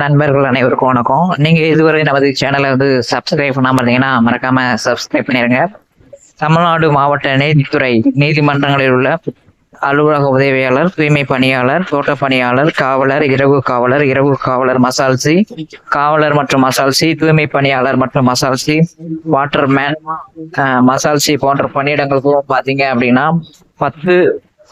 நண்பர்கள் அனைவருக்கும் வணக்கம். நீங்க இதுவரை நமது சேனலை வந்து சப்ஸ்கிரைப் பண்ணாம இருந்தீங்கன்னா மறக்காம சப்ஸ்கிரைப் பண்ணிருங்க. தமிழ்நாடு மாவட்ட நீதித்துறை நீதிமன்றங்களில் உள்ள அலுவலக உதவியாளர் தூய்மை பணியாளர் தோட்ட பணியாளர் காவலர் இரவு காவலர் இரவு காவலர் மசால்சி காவலர் மற்றும் மசால்சி தூய்மை பணியாளர் மற்றும் மசால்சி வாட்டர்மேன் மசால்சி போன்ற பணியிடங்களுக்கும் பார்த்தீங்க அப்படின்னா பத்து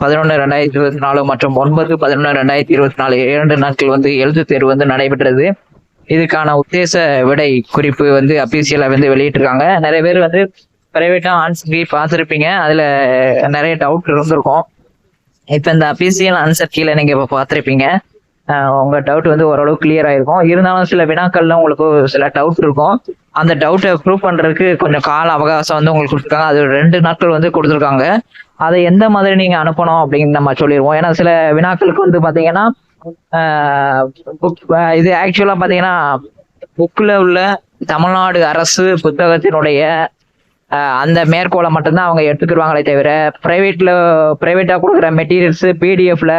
பதினொன்று ரெண்டாயிரத்தி இருபத்தி நாலு மற்றும் ஒன்பது பதினொன்று ரெண்டாயிரத்தி இருபத்தி நாலு இரண்டு நாட்கள் வந்து எழுத்து தேர்வு வந்து நடைபெற்றது. இதுக்கான உத்தேச விடை குறிப்பு வந்து அபிஷியலாக வந்து வெளியிட்டிருக்காங்க. நிறைய பேர் வந்து ப்ரைவேட்டாக ஆன்சர் கீ பார்த்துருப்பீங்க. அதில் நிறைய டவுட் இருந்திருக்கும். இப்போ இந்த அபிஷியல் ஆன்சர் கீழே நீங்கள் இப்போ பார்த்துருப்பீங்க. உங்க டவுட் வந்து ஓரளவு கிளியர் ஆயிருக்கும். இருந்தாலும் சில வினாக்கள்லாம் உங்களுக்கு சில டவுட் இருக்கும். அந்த டவுட்டை ப்ரூவ் பண்றதுக்கு கொஞ்சம் கால அவகாசம் வந்து உங்களுக்கு கொடுத்துருக்காங்க. அது ரெண்டு நாட்கள் வந்து கொடுத்துருக்காங்க. அதை எந்த மாதிரி நீங்க அனுப்பணும் அப்படின்னு நம்ம சொல்லிடுவோம் ஏன்னா சில வினாக்களுக்கு வந்து பாத்தீங்கன்னா புக் இது ஆக்சுவலா பாத்தீங்கன்னா புக்ல உள்ள தமிழ்நாடு அரசு புத்தகத்தினுடைய அந்த மேற்கோளை மட்டும்தான் அவங்க எடுத்துக்கிடுவாங்களே தவிர பிரைவேட்ல பிரைவேட்டா கொடுக்குற மெட்டீரியல்ஸ் பிடிஎஃப்ல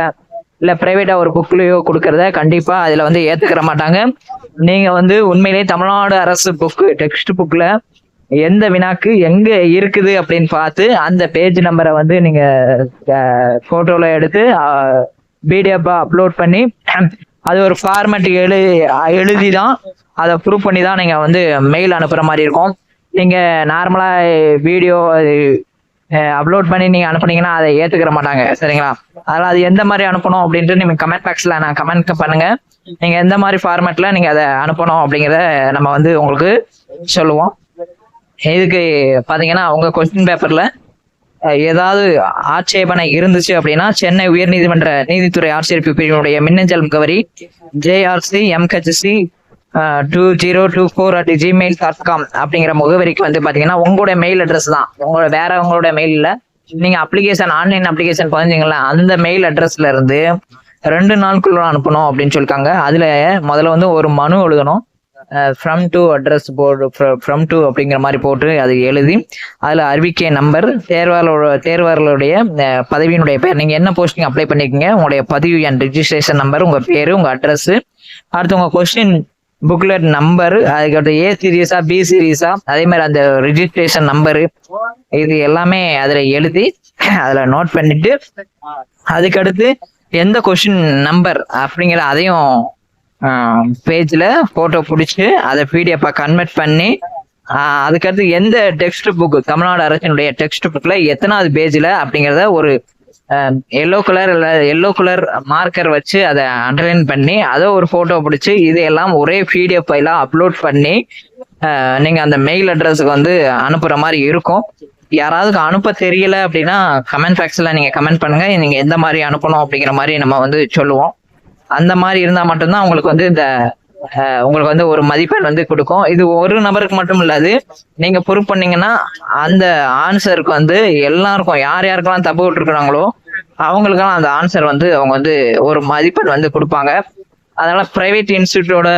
இல்ல பிரைவேட்டா ஒரு புக்லயோ கொடுக்கறத கண்டிப்பா அதுல வந்து ஏத்துக்கிற மாட்டாங்க. நீங்க வந்து உண்மையிலேயே தமிழ்நாடு அரசு புக்கு டெக்ஸ்ட் புக்ல எந்த வினாக்கு எங்க இருக்குது அப்படின்னு பார்த்து அந்த பேஜ் நம்பரை வந்து நீங்க போட்டோல எடுத்து பிடிஎஃபா அப்லோட் பண்ணி அது ஒரு ஃபார்மேட் எழு எழுதி தான் அதை ப்ரூவ் பண்ணி தான் நீங்க வந்து மெயில் அனுப்புற மாதிரி இருக்கும். நீங்க நார்மலா வீடியோ அப்லோட் பண்ணி நீங்க அனுப்புனீங்கன்னா அதை ஏத்துக்கிற மாட்டாங்க. சரிங்களா? அதனால அது எந்த மாதிரி அனுப்பணும் அப்படின்ட்டு நீங்க கமெண்ட் பாக்ஸ்ல நான் கமெண்ட் பண்ணுங்க. நீங்க எந்த மாதிரி ஃபார்மேட்ல நீங்க அதை அனுப்பணும் அப்படிங்கிறத நம்ம வந்து உங்களுக்கு சொல்லுவோம். இதுக்கு பாத்தீங்கன்னா உங்க கொஸ்டின் பேப்பர்ல ஏதாவது ஆட்சேபனை இருந்துச்சு அப்படின்னா சென்னை உயர்நீதிமன்ற நீதித்துறை ஆட்சேர்ப்பு பிரிவினுடைய மின்னஞ்சல் முகவரி J R C M H C two zero two four at Gmail dot com அப்படிங்கிற முகவரிக்கு வந்து பார்த்தீங்கன்னா உங்களோட மெயில் அட்ரஸ் தான். உங்களோட வேற உங்களோட மெயில் இல்ல. அப்ளிகேஷன் ஆன்லைன் அப்ளிகேஷன் பதிஞ்சிங்களா அந்த மெயில் அட்ரஸ்ல இருந்து ரெண்டு நாளுக்குள்ள அனுப்பணும் அப்படின்னு சொல்லியிருக்காங்க அதில் முதல்ல வந்து ஒரு மனு எழுதணும். From to address board from to அப்படிங்கிற மாதிரி போட்டு அது எழுதி அதில் அறிவிக்கை நம்பர் தேர்வாளோட தேர்வாளருடைய பதவியினுடைய பேர் நீங்கள் என்ன போஸ்டிங் அப்ளை பண்ணிருக்கீங்க? உங்களுடைய பதிவு அண்ட் ரிஜிஸ்ட்ரேஷன் நம்பர் உங்கள் பேர் உங்கள் அட்ரஸ் அடுத்து உங்கள் கொஸ்டின் புக்லெட் நம்பரு அதுக்கடுத்து ஏ சீரியஸா பி சீரியஸா அதே மாதிரி அந்த ரிஜிஸ்ட்ரேஷன் நம்பரு இது எல்லாமே அதில் எழுதி அதில் நோட் பண்ணிட்டு அதுக்கடுத்து எந்த கொஷின் நம்பர் அப்படிங்கிற அதையும் பேஜில் ஃபோட்டோ பிடிச்சி அதை பிடிஎஃபாக கன்வெர்ட் பண்ணி அதுக்கடுத்து எந்த டெக்ஸ்ட் புக்கு தமிழ்நாடு அரசினுடைய டெக்ஸ்ட் புக்கில் எத்தனாவது பேஜில் அப்படிங்கிறத ஒரு எல்லோ கலர் இல்லை எல்லோ கலர் மார்க்கர் வச்சு அதை அண்டர்லைன் பண்ணி அதை ஒரு ஃபோட்டோ பிடிச்சி இதையெல்லாம் ஒரே பிடிஎஃப் ஃபைலாக அப்லோட் பண்ணி நீங்கள் அந்த மெயில் அட்ரஸுக்கு வந்து அனுப்புகிற மாதிரி இருக்கும். யாராவது அனுப்ப தெரியல அப்படின்னா கமெண்ட் பாக்ஸில் நீங்கள் கமெண்ட் பண்ணுங்கள் நீங்கள் எந்த மாதிரி அனுப்பணும் அப்படிங்கிற மாதிரி நம்ம வந்து சொல்லுவோம். அந்த மாதிரி இருந்தால் மட்டும்தான் உங்களுக்கு வந்து இந்த உங்களுக்கு வந்து ஒரு மதிப்பெண் வந்து கொடுக்கும். இது ஒரு நபருக்கு மட்டும் இல்லாது நீங்க ப்ரூவ் பண்ணீங்கன்னா அந்த ஆன்சருக்கு வந்து எல்லாருக்கும் யார் யாருக்கெல்லாம் தப்பு விட்டுருக்குறாங்களோ அவங்களுக்கெல்லாம் அந்த ஆன்சர் வந்து அவங்க வந்து ஒரு மதிப்பெண் வந்து கொடுப்பாங்க. அதனால பிரைவேட் இன்ஸ்டியூட்டோட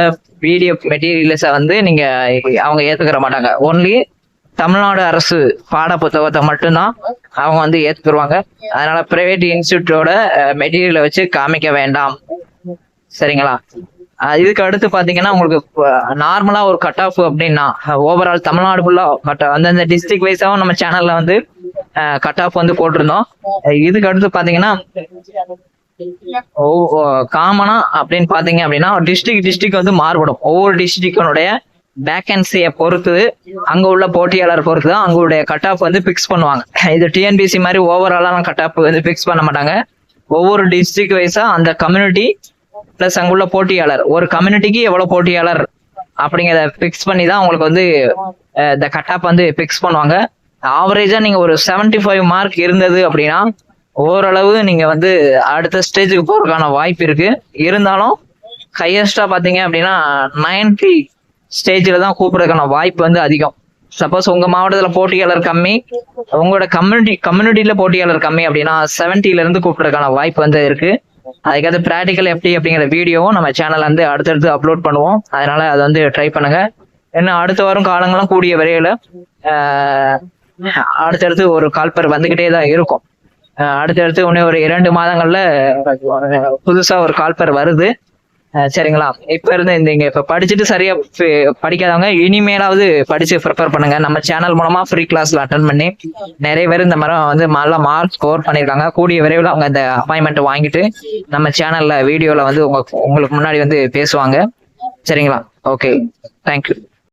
வீடியோ மெட்டீரியல்ஸை வந்து நீங்க அவங்க ஏத்துக்கிற மாட்டாங்க. ஒன்லி தமிழ்நாடு அரசு பாட புத்தகத்தை மட்டும்தான் அவங்க வந்து ஏத்துக்குருவாங்க. அதனால பிரைவேட் இன்ஸ்டியூட்டோட மெட்டீரியலை வச்சு காமிக்க வேண்டாம். சரிங்களா? இதுக்கு அடுத்து பாத்தீங்கன்னா உங்களுக்கு நார்மலா ஒரு கட் ஆஃப் அப்படின்னா ஓவரால் தமிழ்நாடு ஃபுல்லா கட் அந்தந்த டிஸ்ட்ரிக்ட் வைஸாவும் நம்ம சேனல்ல வந்து கட் ஆஃப் வந்து போட்டிருந்தோம். இதுக்கு அடுத்து பாத்தீங்கன்னா காமனா அப்படின்னு பாத்தீங்க அப்படின்னா டிஸ்ட்ரிக்ட் டிஸ்ட்ரிக்ட் வந்து மாறுபடும். ஒவ்வொரு டிஸ்ட்ரிக்டனுடைய வேக்கன்சியை பொறுத்து அங்க உள்ள போட்டியாளர் பொறுத்து தான் அங்களுடைய கட் ஆஃப் வந்து பிக்ஸ் பண்ணுவாங்க. இது டிஎன்பிசி மாதிரி ஓவராலாம் கட் ஆஃப் வந்து பிக்ஸ் பண்ண மாட்டாங்க. ஒவ்வொரு டிஸ்ட்ரிக்ட் வைஸா அந்த கம்யூனிட்டி பிளஸ் அங்குள்ள போட்டியாளர். ஒரு கம்யூனிட்டிக்கு எவ்வளவு போட்டியாளர் அப்படிங்கிறத பிக்ஸ் பண்ணி தான் உங்களுக்கு வந்து இந்த கட்டாப் வந்து பிக்ஸ் பண்ணுவாங்க. ஆவரேஜா நீங்க ஒரு 75 ஃபைவ் மார்க் இருந்தது அப்படின்னா ஓரளவு நீங்க வந்து அடுத்த ஸ்டேஜுக்கு போறதுக்கான வாய்ப்பு இருக்கு. இருந்தாலும் ஹையஸ்டா பாத்தீங்க அப்படின்னா நைன்டி ஸ்டேஜில் தான் கூப்பிடுறதுக்கான வாய்ப்பு வந்து அதிகம். சப்போஸ் உங்க மாவட்டத்துல போட்டியாளர் கம்மி உங்களோட கம்யூனிட்டி கம்யூனிட்டியில போட்டியாளர் கம்மி அப்படின்னா 70 இருந்து கூப்பிடுறதுக்கான வாய்ப்பு வந்து இருக்கு. அதுக்கேற்ற ப்ராக்டிக்கல் எப்படி அப்படிங்கிற வீடியோவும் நம்ம சேனல்ல வந்து அடுத்தடுத்து அப்லோட் பண்ணுவோம். அதனால அதை வந்து ட்ரை பண்ணுங்க. என்ன அடுத்த வாரம் காலங்களும் கூடிய வரையில அடுத்தடுத்து ஒரு கால்பர் வந்துகிட்டே தான் இருக்கும். அடுத்தடுத்து இன்னும் ஒரு இரண்டு மாதங்கள்ல புதுசா ஒரு கால்பர் வருது. சரிங்களா? இப்ப இருந்து இந்த இங்க இப்ப படிச்சுட்டு சரியா படிக்காதவங்க இனிமேலாவது படிச்சு ப்ரிப்பேர் பண்ணுங்க. நம்ம சேனல் மூலமா ஃப்ரீ கிளாஸ்ல அட்டன் பண்ணி நிறைய பேர் இந்த மாதிரி வந்து நல்ல மார்க் ஸ்கோர் பண்ணிருக்காங்க கூடிய விரைவில் அவங்க இந்த அப்பாயின்மெண்ட் வாங்கிட்டு நம்ம சேனல்ல வீடியோல வந்து உங்க உங்களுக்கு முன்னாடி வந்து பேசுவாங்க. சரிங்களா? Okay thank you